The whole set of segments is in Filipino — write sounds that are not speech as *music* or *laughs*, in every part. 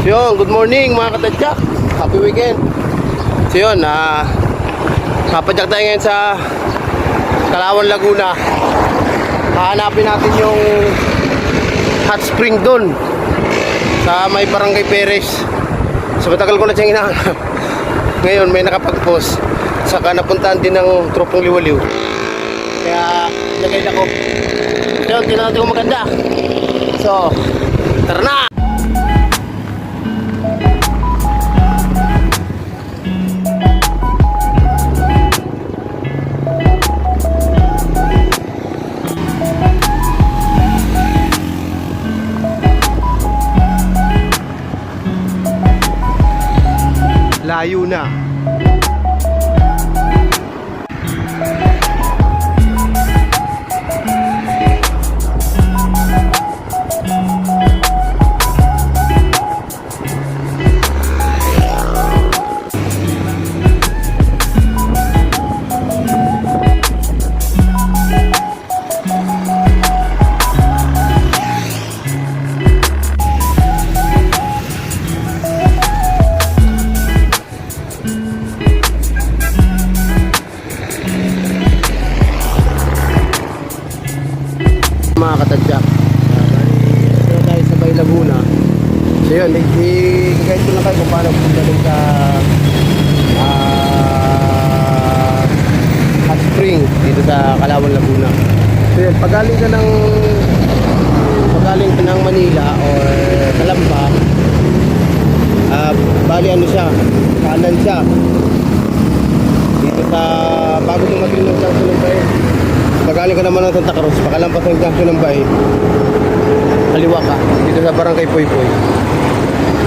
Yun, good morning mga katadyak. Happy weekend. So yun, ah, kapadyak tayo ngayon sa Kalawan, Laguna. Hahanapin natin yung hot spring doon sa may barangay Perez. So matagal ko na siyang hinahanap. *laughs* Ngayon may nakapag-post. Saka napuntahan din ng tropong liwaliw. Kaya nagay ako. Yun, tinanong ko maganda. So, tara na! Layo na. Kayo kung paano punta dun sa ah, hot spring dito sa Kalawan, Laguna. So yun, pag galing ka ng pag galing ka ng Manila or Kalamba, ah, bali ano siya, kanan siya. Dito sa bago dumating ng Junction ng Bay. Pag galing ka naman ng Santa Cruz, pakalampas ng Junction ng Bay, kaliwa ka, dito sa Barangay Poy Poy.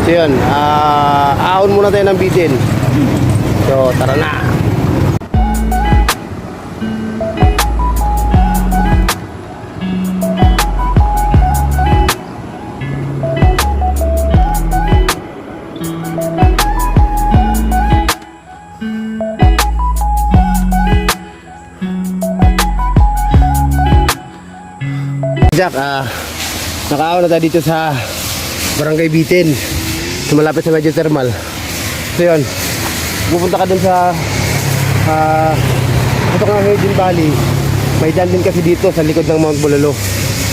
So yun, ah, ahon muna tayo ng bitin. So, tara na! Jack, ah, nakaahon na tayo dito sa Barangay Bitin. Malapit sa Medyo Thermal. So yun, pupunta ka dun sa ah, ito nga Hidden Valley. May dyan din kasi dito sa likod ng Mount Bololo.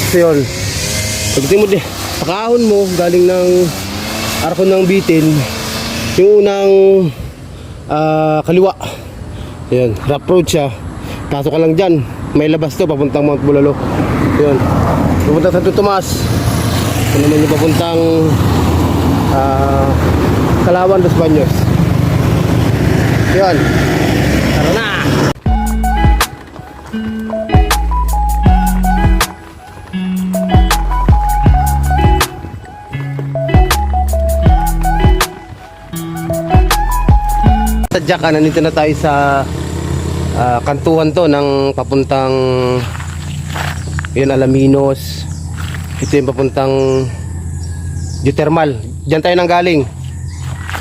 So yun, pagdating mo din, pakaahon mo galing ng arko ng Bitin, yung unang ah, kaliwa. Yun, rough road siya. Pasok ka lang dyan. May labas to papuntang Mount Bulalo. Yun. Pupunta sa Tomas. Ito naman yung papuntang ah, Kalawan dos Baños. Yun. Tara na! Sadya ka, nandito na tayo sa ah, kantuhan to ng papuntang yun Alaminos ito yung papuntang geothermal dyan tayo nang galing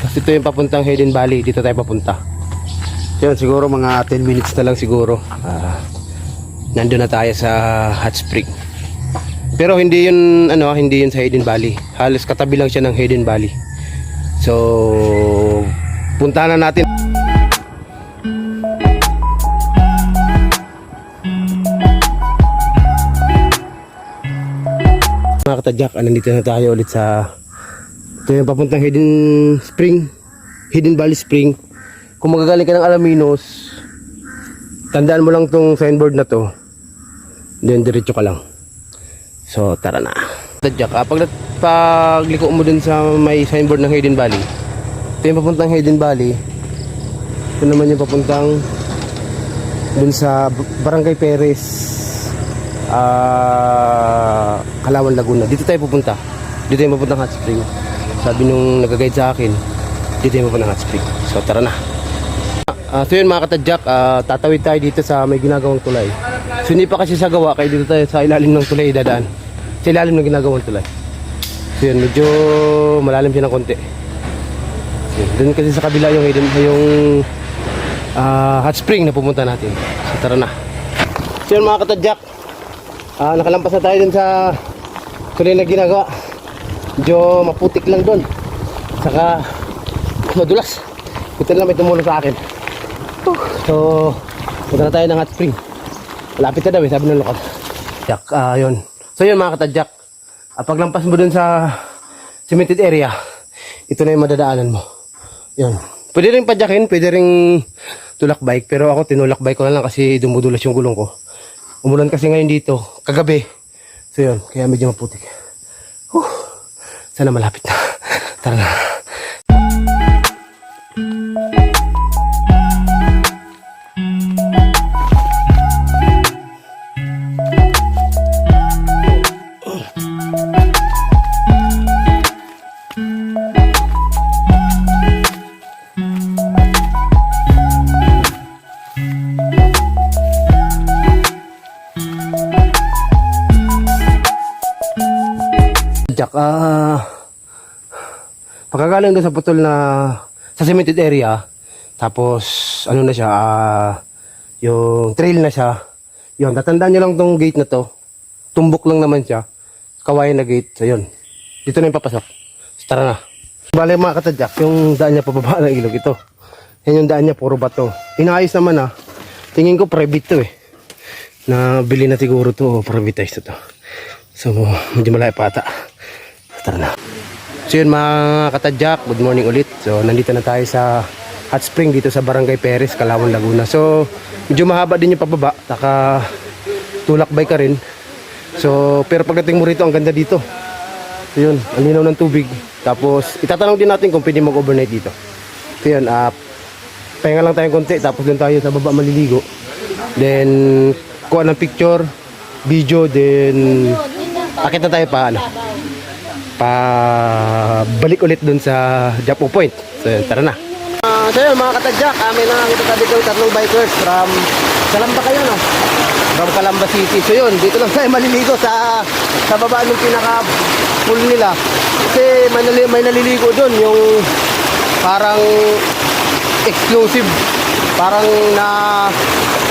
tapos ito yung papuntang Hidden Valley. Dito tayo papunta. Yun siguro mga 10 minutes na lang siguro. Ah, nandun na tayo sa hot spring. Pero hindi yun ano hindi yun sa Hidden Valley. Halos katabi lang siya ng Hidden Valley. So puntahan na natin. Mga katadyak, ah, nandito na tayo ulit sa ito yung papuntang Hidden Spring Hidden Valley Spring kung magagaling ka ng Alaminos tandaan mo lang tong signboard na to then diretso ka lang so tara na katadyak, ah, pag, pagliko mo dun sa may signboard ng Hidden Valley ito yung papuntang Hidden Valley ito naman yung papuntang dun sa Barangay Perez ah Kalawan Laguna. Dito tayo pupunta. Dito tayo pupunta hot spring. Sabi nung nag-guide sa akin, dito pupunta hot spring. So tara na. Ah, so yun mga katadyak, ah, tatawid tayo dito sa may ginagawang tulay. So hindi pa kasi sa gawa, kaya dito tayo sa ilalim ng tulay dadaan. Sa ilalim ng ginagawang tulay. So yun, medyo malalim siya ng konti. So, yun, kasi sa kabila yung hidden, yung ah, hot spring na pupunta natin. So tara na. So yun mga katadyak, Ah, nakalampas na tayo dun sa tuloy na ginagawa. Medyo maputik lang dun. Saka, madulas. Buti na lang may tumulong sa akin. So, punta na tayo ng hot spring. Malapit na daw eh, sabi ng lokal. Jack, ah, yun. So yun mga katadyak. Ah, paglampas mo dun sa cemented area, ito na yung madadaanan mo. Yun. Pwede rin padyakin, pwede rin tulak bike, pero ako tinulak bike ko na lang kasi dumudulas yung gulong ko. Umulan kasi ngayon dito, kagabi. So yun, kaya medyo maputik. Huh. Sana malapit na. *laughs* Tara na. Jack, ah... pagkagaling doon sa putol na sa cemented area, tapos ano na siya, ah... yung trail na siya, yun, tatandaan nyo lang tong gate na to. Tumbok lang naman siya. Kawayan na gate. So yun. Dito na yung papasok. So, tara na. Bale mga katadyak, yung daan niya pababa *laughs* ng ilog ito. Yan yung daan niya, puro bato. Inaayos naman ah. Tingin ko private to eh. Na bili na siguro to o privatized to. So, medyo malaki pa ata. Tara na. So yun mga katadyak, good morning ulit. So nandito na tayo sa hot spring dito sa Barangay Perez, Calawang, Laguna. So medyo mahaba din yung pababa, taka tulakbay ka rin. So pero pagdating mo rito, ang ganda dito. So yun, ang linaw ng tubig. Tapos itatanong din natin kung pwede mag-overnight dito. So yun, ah, pahinga lang tayong konti, tapos doon tayo sa baba maliligo. Then, kuha ng picture, video, then akit na tayo pa ano pa balik ulit dun sa Japo Point. So tara na. Uh, so yun mga katadyak, amin na kita dito yung tatlong bikers from Kalamba kayo no? From Calamba City. So yun, dito lang tayo maliligo sa sa baba ng pinaka pool nila. Kasi may, nali, may naliligo dun yung parang exclusive parang na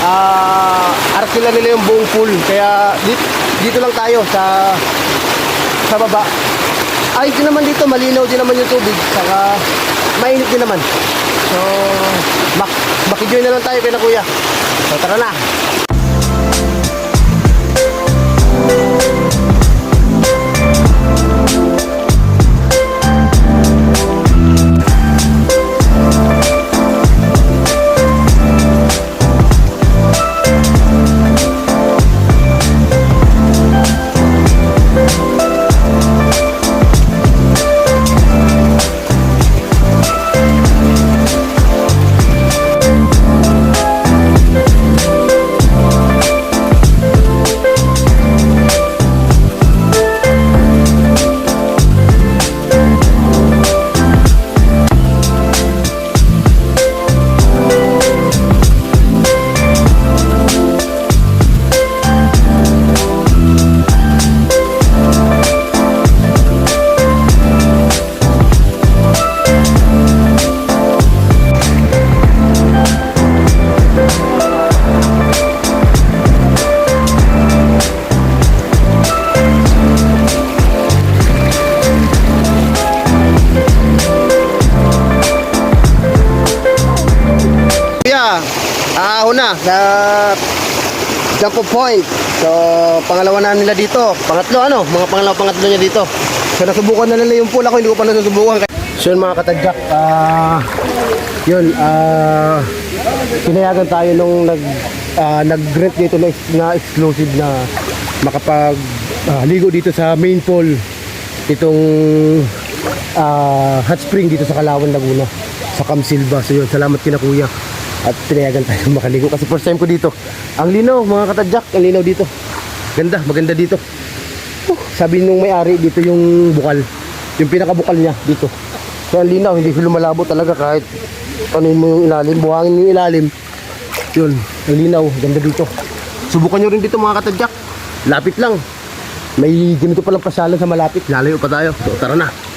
uh, arkila nila yung buong pool kaya dito, dito lang tayo sa sa baba ayos din naman dito malinaw din naman yung tubig saka mainit din naman. So mak makijoy na lang tayo kay na kuya. So tara na una sa Jump off Point. So, pangalawa na nila dito. Pangatlo ano, mga pangalawa pangatlo niya dito. So, nasubukan na nila yung pool ako, hindi ko pa nasusubukan. So, yun mga katadyak, ah yun, ah pinayagan tayo nung nag ah, nag-rent dito na, na exclusive na makapag ah, ligo dito sa main pool itong ah, hot spring dito sa Kalawan, Laguna sa Cam Silva. So yun, salamat kina kuya at pinayagan tayo *laughs* makaligo kasi first time ko dito. Ang linaw mga katadyak, ang linaw dito. Ganda, maganda dito. Uh, sabi nung may-ari dito yung bukal. Yung pinakabukal niya dito. So ang linaw, hindi lumalabo talaga kahit ano mo yung ilalim, buhangin mo yung ilalim. Yun, ang linaw, ganda dito. Subukan nyo rin dito mga katadyak. Lapit lang. May ganito palang pasyalan sa malapit. Lalayo pa tayo. So tara na.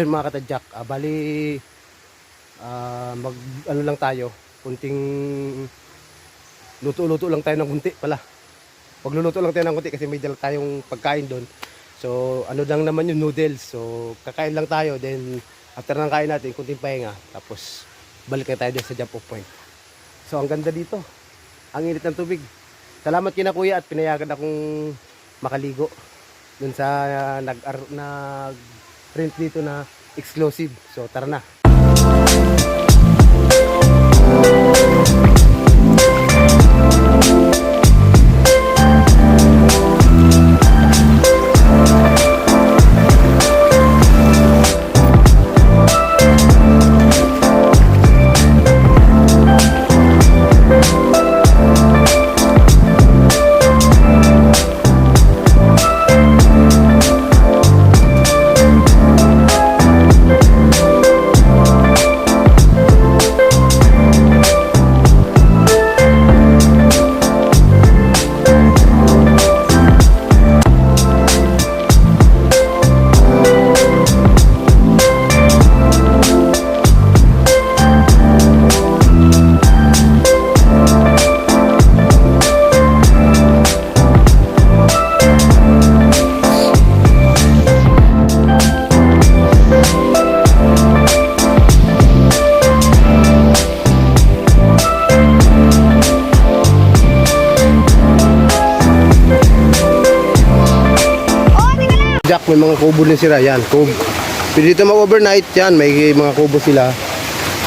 Yun mga katadyak, ah, bali ah, mag ano lang tayo, kunting luto-luto lang tayo ng kunti pala. Pagluluto lang tayo ng kunti kasi may dala tayong pagkain doon. So ano lang naman yung noodles. So kakain lang tayo then after ng kain natin, kunting pahinga. Tapos balik na tayo sa jump off point. So ang ganda dito. Ang init ng tubig. Salamat kina kuya at pinayagan akong makaligo dun sa uh, nag nag rent dito na exclusive. So tara na. May mga kubo din sila. Yan, kubo. Pwede dito mag-overnight. Yan, may mga kubo sila.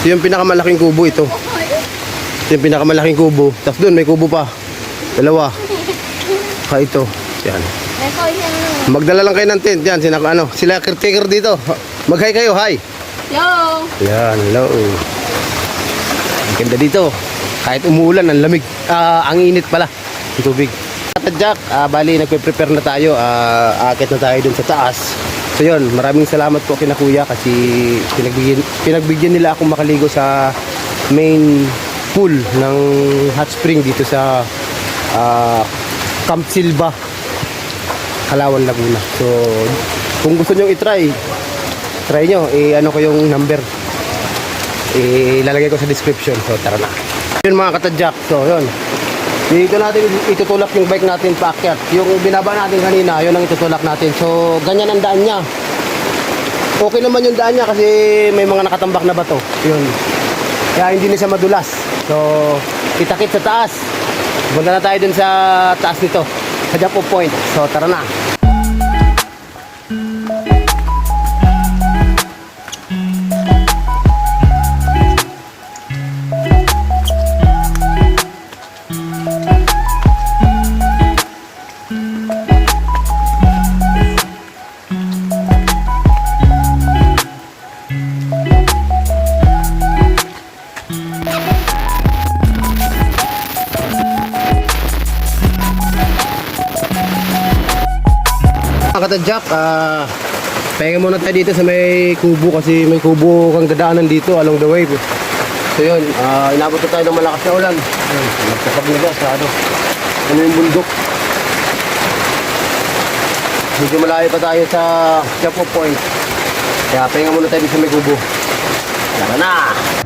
Ito yung pinakamalaking kubo ito. Ito yung pinakamalaking kubo. Tapos doon, may kubo pa. Dalawa. Ka ito. Yan. Magdala lang kayo ng tent. Yan, sina, ano, sila caretaker dito. Mag-hi kayo, hi. Yo! Yan, hello. Ang ganda dito. Kahit umuulan, ang lamig. Ah, ang init pala. Ang tubig. Jack, ah, bali nagpe-prepare na tayo. Ah, akit na tayo dun sa taas. So yun, maraming salamat po kina kuya kasi pinagbigyan, pinagbigyan nila akong makaligo sa main pool ng hot spring dito sa ah, Camp Silva, Kalawan, Laguna. So, kung gusto nyo i-try, try nyo, i-ano ko yung number. Ilalagay ko sa description. So, tara na. Yun mga katadyak. So, yun. Dito natin itutulak yung bike natin paakyat. Yung binaba natin kanina, yun ang itutulak natin. So, ganyan ang daan niya. Okay naman yung daan niya kasi may mga nakatambak na bato. Yun. Kaya hindi na siya madulas. So, kitakit sa taas. Punta na tayo dun sa taas nito. Sa jump point. So, tara na. Mga katadyak, ah, pahinga muna tayo dito sa may kubo kasi may kubo kang dadaanan dito along the way. So yun, ah, inabot na tayo ng malakas na ulan. Ayun, nagkakabiga sa ano, ano yung bundok. Medyo malayo pa tayo sa off point. Kaya pahinga muna tayo sa may kubo. Tara na!